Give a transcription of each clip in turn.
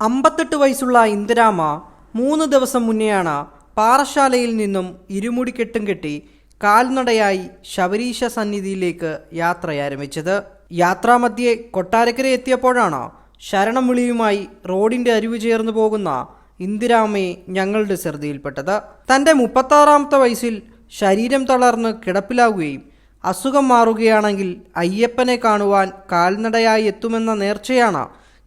അമ്പത്തെട്ട് വയസ്സുള്ള ഇന്ദിരാമ മൂന്ന് ദിവസം മുന്നെയാണ് പാറശാലയിൽ നിന്നും ഇരുമുടിക്കെട്ടും കെട്ടി കാൽനടയായി ശബരീശ സന്നിധിയിലേക്ക് യാത്രയാരംഭിച്ചത്. യാത്രാമധ്യേ കൊട്ടാരക്കര എത്തിയപ്പോഴാണ് ശരണം വിളിയുമായി റോഡിന്റെ അരിവ് ചേർന്നു പോകുന്ന ഇന്ദിരാമയെ ഞങ്ങളുടെ ശ്രദ്ധയിൽപ്പെട്ടത്. തന്റെ മുപ്പത്താറാമത്തെ വയസ്സിൽ ശരീരം തളർന്ന് കിടപ്പിലാവുകയും അസുഖം മാറുകയാണെങ്കിൽ അയ്യപ്പനെ കാണുവാൻ കാൽനടയായി എത്തുമെന്ന നേർച്ചയാണ്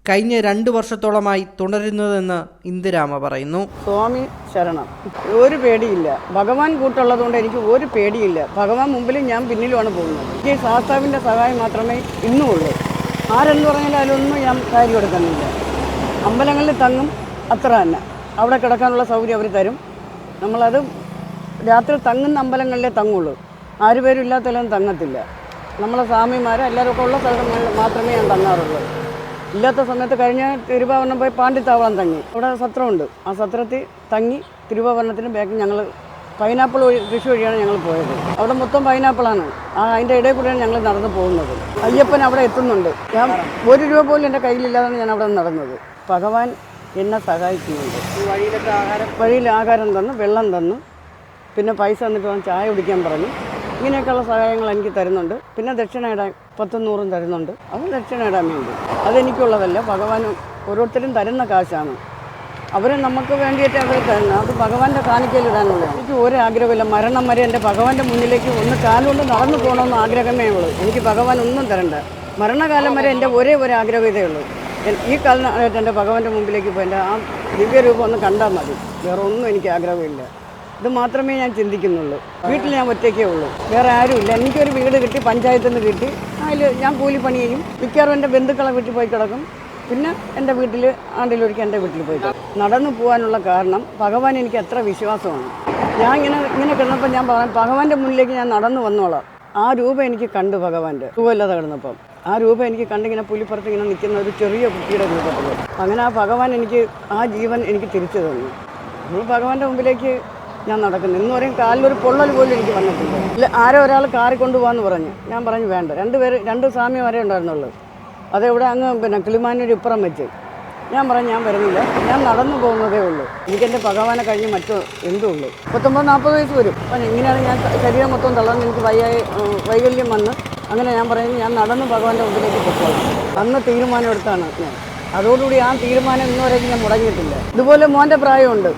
കഴിഞ്ഞ രണ്ട് വർഷത്തോളമായി തുടരുന്നതെന്ന് ഇന്ദിരാമ പറയുന്നു. സ്വാമി ശരണം. ഒരു പേടിയില്ല. ഭഗവാൻ കൂട്ടുള്ളതുകൊണ്ട് എനിക്ക് ഒരു പേടിയില്ല. ഭഗവാൻ മുമ്പിലും ഞാൻ പിന്നിലുമാണ് പോകുന്നത്. എനിക്ക് ശാസ്താവിന്റെ സഹായം മാത്രമേ ഇന്നും ഉള്ളൂ ആരെന്ന് പറഞ്ഞാൽ അതിലൊന്നും ഞാൻ കാര്യം എടുക്കുന്നില്ല. അമ്പലങ്ങളിൽ തങ്ങും അത്ര തന്നെ. അവിടെ കിടക്കാനുള്ള സൗകര്യം അവർ തരും. നമ്മളത് രാത്രി തങ്ങുന്ന അമ്പലങ്ങളിലേ തങ്ങുള്ളൂ. ആരുപേരും ഇല്ലാത്തതിലും തങ്ങത്തില്ല. നമ്മളെ സ്വാമിമാർ എല്ലാവരും ഒക്കെ ഉള്ള സ്ഥലങ്ങളിൽ മാത്രമേ ഞാൻ തങ്ങാറുള്ളൂ. ഇല്ലാത്ത സമയത്ത് കഴിഞ്ഞ തിരുവാഭരണം പോയി പാണ്ഡിത്താവളം തങ്ങി. അവിടെ സത്രമുണ്ട്. ആ സത്രത്തിൽ തങ്ങി തിരുവാഭരണത്തിന് ബാക്ക് ഞങ്ങൾ പൈനാപ്പിൾ വഴി കൃഷി വഴിയാണ് ഞങ്ങൾ പോയത്. അവിടെ മൊത്തം പൈനാപ്പിളാണ്. ആ അതിന്റെ ഇടയിൽ കൂടെയാണ് ഞങ്ങൾ നടന്നു പോകുന്നത്. അയ്യപ്പൻ അവിടെ എത്തുന്നുണ്ട്. ഞാൻ ഒരു രൂപ പോലും എന്റെ കയ്യിലില്ലാതാണ് ഞാൻ അവിടെ നടന്നത്. ഭഗവാൻ എന്നെ സഹായിക്കുന്നുണ്ട്. വഴിയിലൊക്കെ ആഹാരം വഴിയിൽ ആഹാരം തന്നു വെള്ളം തന്നു. പിന്നെ പൈസ തന്നിട്ട് ചായ കുടിക്കാൻ പറഞ്ഞു. ഇങ്ങനെയൊക്കെയുള്ള സഹായങ്ങൾ എനിക്ക് തരുന്നുണ്ട്. പിന്നെ ദക്ഷിണ ഇടാൻ പത്തും നൂറും തരുന്നുണ്ട്. അത് ദക്ഷിണ ഇടാൻ വേണ്ടി അതെനിക്കുള്ളതല്ല ഭഗവാൻ ഓരോരുത്തരും തരുന്ന കാശാണ്. അവർ നമുക്ക് വേണ്ടിയിട്ട് അവർ തരുന്നത് അത് ഭഗവാന്റെ കാണിക്കലിടാനുള്ള എനിക്ക് ഒരു ആഗ്രഹമില്ല മരണം വരെ എന്റെ ഭഗവാന്റെ മുന്നിലേക്ക് ഒന്ന് കാലുകൊണ്ട് നടന്നു പോകണമെന്ന് ആഗ്രഹമേ ഉള്ളൂ. എനിക്ക് ഭഗവാൻ ഒന്നും തരണ്ട. മരണകാലം വരെ എന്റെ ഒരേ ഒരു ആഗ്രഹം ഇതേ ഉള്ളൂ. ഈ കാലത്ത് എന്റെ ഭഗവാന്റെ മുമ്പിലേക്ക് പോയി എന്റെ ആ ദിവ്യരൂപം ഒന്ന് കണ്ടാൽ മതി. വേറെ ഒന്നും എനിക്ക് ആഗ്രഹമില്ല ഇത് മാത്രമേ ഞാൻ ചിന്തിക്കുന്നുള്ളൂ. വീട്ടിൽ ഞാൻ ഒറ്റയ്ക്കേ ഉള്ളൂ. വേറെ ആരുമില്ല. എനിക്കൊരു വീട് കിട്ടി പഞ്ചായത്തിൽ നിന്ന് കിട്ടി അതിൽ ഞാൻ കൂലിപ്പണി ചെയ്യും. മിക്കവാറും എന്റെ ബന്ധുക്കളെ വീട്ടിൽ പോയി കിടക്കും. പിന്നെ എന്റെ വീട്ടിൽ ആണ്ടിലൊരിക്കൽ എന്റെ വീട്ടിൽ പോയി കിടക്കും. നടന്നു പോകാനുള്ള കാരണം ഭഗവാൻ എനിക്ക് എത്ര വിശ്വാസമാണ്. ഞാൻ ഇങ്ങനെ ഇങ്ങനെ കിടന്നപ്പോൾ ഞാൻ പറഞ്ഞു ഭഗവാന്റെ മുന്നിലേക്ക് ഞാൻ നടന്നു വന്നോളാം. ആ രൂപ എനിക്ക് കണ്ടു ഭഗവാന്റെ. രൂപമല്ലാതെ കിടന്നപ്പം. ആ രൂപം എനിക്ക് കണ്ടിങ്ങനെ പുലിപ്പുറത്ത് ഇങ്ങനെ നിൽക്കുന്ന ഒരു ചെറിയ കുട്ടിയുടെ രൂപത്തിൽ അങ്ങനെ ആ ഭഗവാൻ എനിക്ക് ആ ജീവൻ എനിക്ക് തിരിച്ചു തന്നു. നമ്മൾ ഭഗവാന്റെ മുമ്പിലേക്ക് ഞാൻ നടക്കുന്നത് ഇന്ന് വരെയും കാലിലൊരു പൊള്ളൽ പോലും എനിക്ക് വന്നിട്ടില്ല. ഇല്ല ആരോ ഒരാൾ കാറി കൊണ്ടുപോകാന്ന് പറഞ്ഞു. ഞാൻ പറഞ്ഞു വേണ്ട. രണ്ട് പേര് രണ്ട് സ്വാമി വരെ ഉണ്ടായിരുന്നുള്ളൂ അതെവിടെ അങ്ങ് പിന്നെ കിളിമാനൊരു ഇപ്പുറം വെച്ച്. ഞാൻ പറഞ്ഞു ഞാൻ വരുന്നില്ല. ഞാൻ നടന്നു പോകുന്നതേ ഉള്ളൂ. എനിക്കെന്റെ ഭഗവാനെ കഴിഞ്ഞ് മറ്റോ എന്തും ഉള്ളൂ. പത്തൊമ്പത് നാൽപ്പത് വയസ്സ് വരും. അപ്പം ഇങ്ങനെയാണ് ഞാൻ ശരീരം മൊത്തം തളർന്ന് എനിക്ക് വയ്യായി വൈകല്യം വന്ന് അങ്ങനെ ഞാൻ പറയുന്നത് ഞാൻ നടന്ന് ഭഗവാന്റെ മുമ്പിലേക്ക് പൊക്കോളാം. അന്ന് തീരുമാനം എടുത്താണ് ഞാൻ. അതോടുകൂടി ആ തീരുമാനം ഇന്ന് ഞാൻ മുടങ്ങിയിട്ടില്ല. ഇതുപോലെ മോന്റെ പ്രായമുണ്ട്.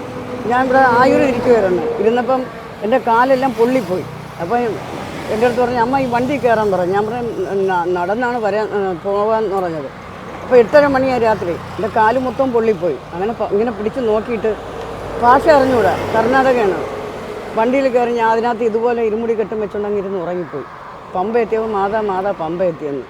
ഞാൻ ഇവിടെ ആയൂർ ഇരിക്കുമായിരുന്നു ഇരുന്നപ്പം എന്റെ കാലെല്ലാം പൊള്ളിപ്പോയി. അപ്പം എന്റെ അടുത്ത് പറഞ്ഞു അമ്മ ഈ വണ്ടി കയറാൻ പറഞ്ഞു ഞാൻ പറഞ്ഞു നടന്നാണ് വരാൻ പോകാൻ എന്ന് പറഞ്ഞത്. അപ്പോൾ എട്ടര മണിയായി രാത്രി. എന്റെ കാൽ മൊത്തം പൊള്ളിപ്പോയി. അങ്ങനെ ഇങ്ങനെ പിടിച്ച് നോക്കിയിട്ട് ഭാഷ അറിഞ്ഞൂടാ കർണാടകയാണ്. വണ്ടിയിൽ കയറി ഞാൻ അതിനകത്ത് ഇതുപോലെ ഇരുമുടി കെട്ടും വെച്ചുണ്ടെങ്കിൽ ഇരുന്ന് ഉറങ്ങിപ്പോയി. പമ്പ എത്തിയപ്പോൾ മാതാ മാതാ പമ്പ എത്തിയെന്ന്.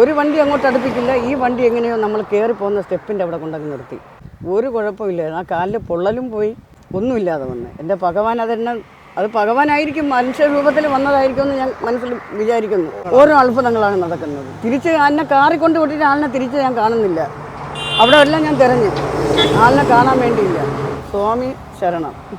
ഒരു വണ്ടി അങ്ങോട്ട് അടുപ്പിക്കില്ല. ഈ വണ്ടി എങ്ങനെയോ നമ്മൾ കയറി പോകുന്ന സ്റ്റെപ്പിന്റെ അവിടെ കൊണ്ടങ്ങ് നിർത്തി. ഒരു കുഴപ്പമില്ലായിരുന്നു ആ കാലിൽ പൊള്ളലും പോയി. ഒന്നുമില്ലാതെ വന്ന്. എന്റെ ഭഗവാൻ അതെന്നെ അത് ഭഗവാനായിരിക്കും വന്നതായിരിക്കും എന്ന് ഞാൻ മനസ്സിൽ വിചാരിക്കുന്നു. ഓരോ അത്ഭുതങ്ങളാണ് നടക്കുന്നത്. തിരിച്ച് ആളിനെ കാറിക്കൊണ്ട് വിട്ടിട്ട് ആളിനെ തിരിച്ച് ഞാൻ കാണുന്നില്ല. അവിടെ എല്ലാം ഞാൻ തിരഞ്ഞു. ആളിനെ കാണാൻ വേണ്ടിയില്ല. സ്വാമി ശരണം.